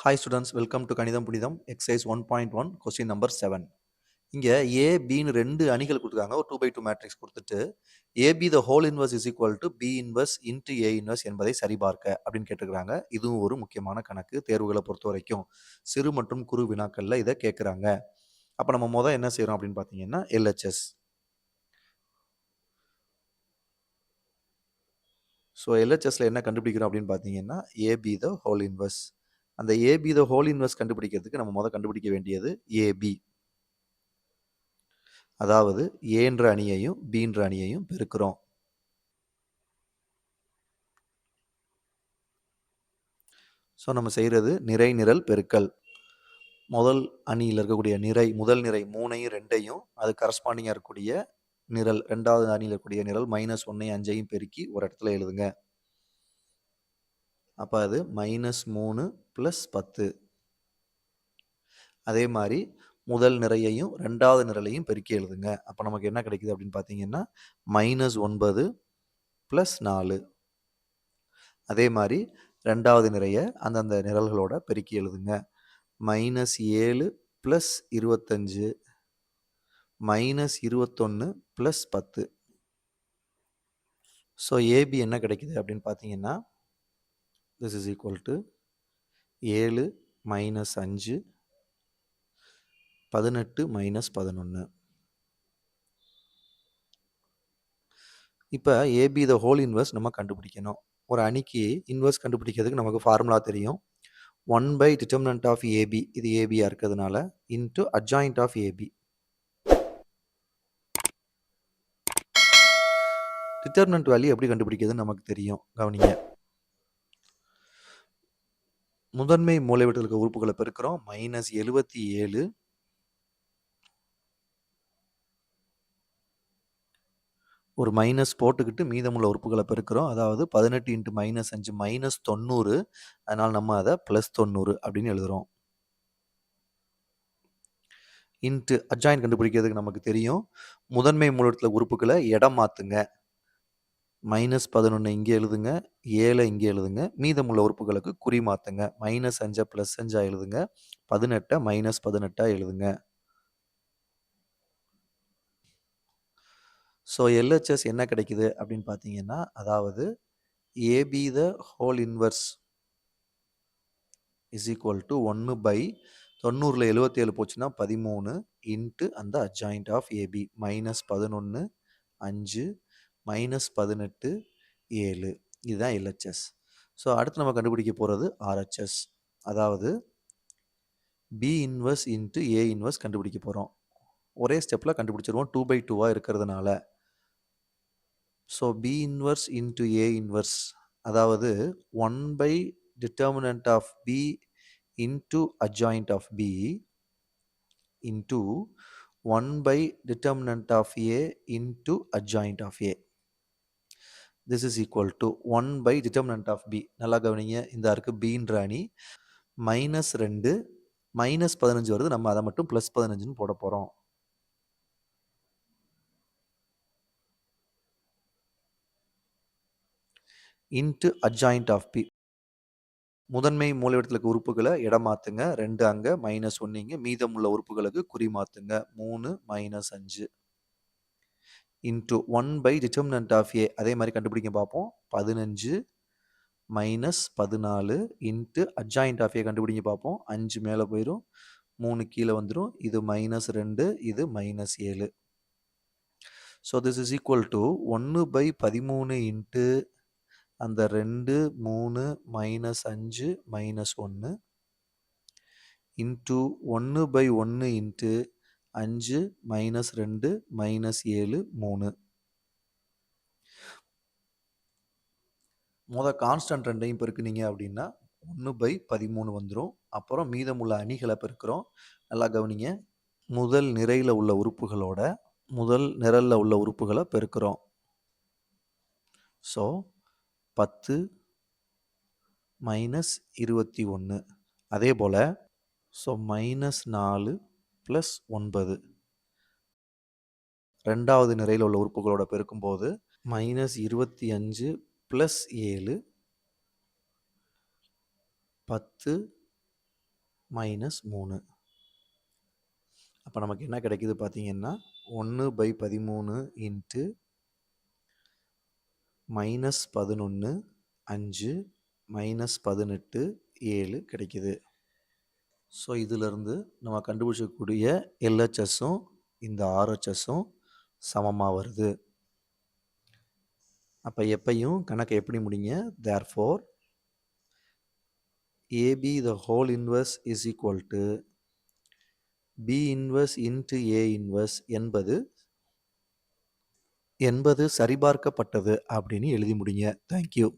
Hi students welcome to Kanitham Punitham exercise one point one question number seven இங்கே A பின்னு ரெண்டு அணிகள் கொடுத்துருக்காங்க ஒரு டூ பை டூ மேட்ரிக்ஸ் கொடுத்துட்டு A B the whole inverse is equal to B inverse into A inverse என்பதை சரிபார்க்க அப்படின்னு கேட்டுக்கிறாங்க இதுவும் ஒரு முக்கியமான கணக்கு தேர்வுகளை பொறுத்த வரைக்கும். சிறு மற்றும் குறு வினாக்களில் இதை கேட்குறாங்க. அப்போ நம்ம மொதல் என்ன செய்கிறோம் அப்படின்னு பார்த்தீங்கன்னா எல்ஹெச்எஸ் ஸோ எல்ஹெச்எஸ்ல என்ன கண்டுபிடிக்கிறோம் அப்படின்னு பார்த்தீங்கன்னா A B the whole inverse அந்த A B the whole inverse கண்டுபிடிக்கிறதுக்கு நம்ம முதல் கண்டுபிடிக்க வேண்டியது ஏபி அதாவது ஏன்ற அணியையும் பீன்ற அணியையும் பெருக்கிறோம். ஸோ நம்ம செய்கிறது நிறை நிரல் பெருக்கல். முதல் அணியில் இருக்கக்கூடிய நிறை முதல் நிறை மூணையும் ரெண்டையும் அது கரஸ்பாண்டிங்காக இருக்கக்கூடிய நிரல் ரெண்டாவது அணியில் இருக்கக்கூடிய நிரல் மைனஸ் ஒன்னையும் அஞ்சையும் பெருக்கி ஒரு இடத்துல எழுதுங்க. அப்போ அது மைனஸ் மூணு ப்ளஸ் பத்து. அதே மாதிரி முதல் நிறையையும் ரெண்டாவது நிரலையும் பெருக்கி எழுதுங்க. அப்போ நமக்கு என்ன கிடைக்குது அப்படின்னு பார்த்தீங்கன்னா மைனஸ் ஒன்பது ப்ளஸ் நாலு. அதே மாதிரி ரெண்டாவது நிறைய அந்தந்த நிரல்களோட பெருக்கி எழுதுங்க. மைனஸ் ஏழு ப்ளஸ் இருபத்தஞ்சு. மைனஸ் இருபத்தொன்று ப்ளஸ் பத்து. ஸோ ஏபி என்ன கிடைக்குது அப்படின்னு பார்த்தீங்கன்னா திஸ் இஸ் ஈக்குவல் டு ஏழு மைனஸ் அஞ்சு பதினெட்டு மைனஸ் பதினொன்று இப்போ ஏபி த ஹோல் இன்வெர்ஸ் நம்ம கண்டுபிடிக்கணும். ஒரு அணிக்கு இன்வெர்ஸ் கண்டுபிடிக்கிறதுக்கு நமக்கு ஃபார்முலா தெரியும். One by determinant of AB இது ஏபியாக இருக்கிறதுனால into adjoint of AB determinant value எப்படி கண்டுபிடிக்கிறதுன்னு நமக்கு தெரியும். கவனிங்க. முதன்மை மூலைவிட்டில் இருக்க உறுப்புகளை பெருக்கிறோம். மைனஸ் எழுபத்தி ஏழு. ஒரு மைனஸ் போட்டுக்கிட்டு மீதமுள்ள உறுப்புகளை பெருக்கிறோம். அதாவது பதினெட்டு இன்ட்டு மைனஸ் அஞ்சு மைனஸ் தொண்ணூறு. அதனால் நம்ம அதை ப்ளஸ் தொண்ணூறு அப்படின்னு எழுதுகிறோம் இன்ட்டு அஜாயின் கண்டுபிடிக்கிறதுக்கு நமக்கு தெரியும். முதன்மை மூலத்தில் உறுப்புகளை இடம் மாற்றுங்க மைனஸ் பதினொன்று இங்கே எழுதுங்க ஏழை இங்கே எழுதுங்க மீதமுள்ள உறுப்புகளுக்கு குறி மாற்றுங்க மைனஸ் அஞ்சை ப்ளஸ் அஞ்சா எழுதுங்க பதினெட்டை மைனஸ் பதினெட்டாக எழுதுங்க. ஸோ எல்ஹெச்எஸ் என்ன கிடைக்குது அப்படின்னு பார்த்தீங்கன்னா அதாவது AB the whole inverse is equal to ஒன்று பை தொண்ணூறில் எழுபத்தேழு போச்சுன்னா பதிமூணு இன்ட்டு அந்த அஜாயிண்ட் ஆஃப் ஏபி மைனஸ் பதினொன்று அஞ்சு மைனஸ் பதினெட்டு ஏழு. இதுதான் எல்ஹெச்எஸ் ஸோ அடுத்து நம்ம கண்டுபிடிக்க போகிறது ஆர்ஹெச்எஸ் அதாவது B inverse into A inverse கண்டுபிடிக்க போகிறோம் ஒரே ஸ்டெப்பில் கண்டுபிடிச்சிருவோம். டூ பை டூவாக இருக்கிறதுனால. So B inverse into A inverse அதாவது one by determinant of B into adjoint of B into one by determinant of A into adjoint of A this is equal to one by determinant of B நல்லா கவனிங்க. இந்த இருக்கு பின்ற அணி minus ரெண்டு minus பதினஞ்சு வருது. நம்ம அதை மட்டும் ப்ளஸ் பதினஞ்சுன்னு போட போகிறோம் இன்ட்டு அட்ஜாயிண்ட் ஆஃப் பி முதன்மை மூலைவிடத்தில் உறுப்புகளை இடம் மாற்றுங்க ரெண்டு அங்கே மைனஸ் ஒன்று இங்கே. மீதமுள்ள உறுப்புகளுக்கு குறி மாற்றுங்க மூணு மைனஸ் அஞ்சு. Into one by determinant of A அதே மாதிரி கண்டுபிடிக்க பார்ப்போம். பதினஞ்சு மைனஸ் பதினாலு இன்ட்டு அட்ஜாயிண்ட் ஆஃப் ஏ கண்டுபிடிக்க பார்ப்போம். அஞ்சு மேலே போயிடும் மூணு கீழே வந்துடும் இது மைனஸ் ரெண்டு இது மைனஸ் ஏழு. So this is equal to ஒன்று பை பதிமூணு இன்ட்டு அந்த ரெண்டு மூணு மைனஸ் அஞ்சு மைனஸ் ஒன்று இன்ட்டு ஒன்று பை ஒன்று இன்ட்டு அஞ்சு மைனஸ் ரெண்டு மைனஸ் ஏழு மூணு. மொதல் கான்ஸ்டன்ட் ரெண்டையும் பெருக்குனீங்க அப்படின்னா ஒன்று பை பதிமூணு வந்துடும் அப்புறம் மீதமுள்ள அணிகளை பெருக்கிறோம். நல்லா கவனிங்க. முதல் நிறையில் உள்ள உறுப்புகளோட முதல் நிரலில் உள்ள உறுப்புகளை பெருக்கிறோம். ஸோ பத்து மைனஸ் இருபத்தி ஒன்று அதே போல் ஸோ மைனஸ் நாலு ப்ளஸ் ஒன்பது. ரெண்டாவது நிறையில் உள்ள உறுப்புகளோட பெருக்கும்போது மைனஸ் இருபத்தி அஞ்சு ப்ளஸ் ஏழு பத்து மைனஸ் மூணு. அப்போ நமக்கு என்ன கிடைக்குது பார்த்தீங்கன்னா ஒன்று பை பதிமூணு இன்ட்டு மைனஸ் பதினொன்று அஞ்சு மைனஸ் பதினெட்டு ஏழு கிடைக்குது. ஸோ இதிலிருந்து நம்ம கண்டுபிடிச்சக்கூடிய எல்ஹெச்எஸும் இந்த ஆர்ஹெச்எஸும் சமமாக வருது. அப்போ எப்பையும் கணக்கை எப்படி முடிங்க? Therefore AB the whole inverse is equal to B inverse into A inverse என்பது என்பது சரிபார்க்கப்பட்டது அப்படின்னு எழுதி முடிங்க. தேங்க்யூ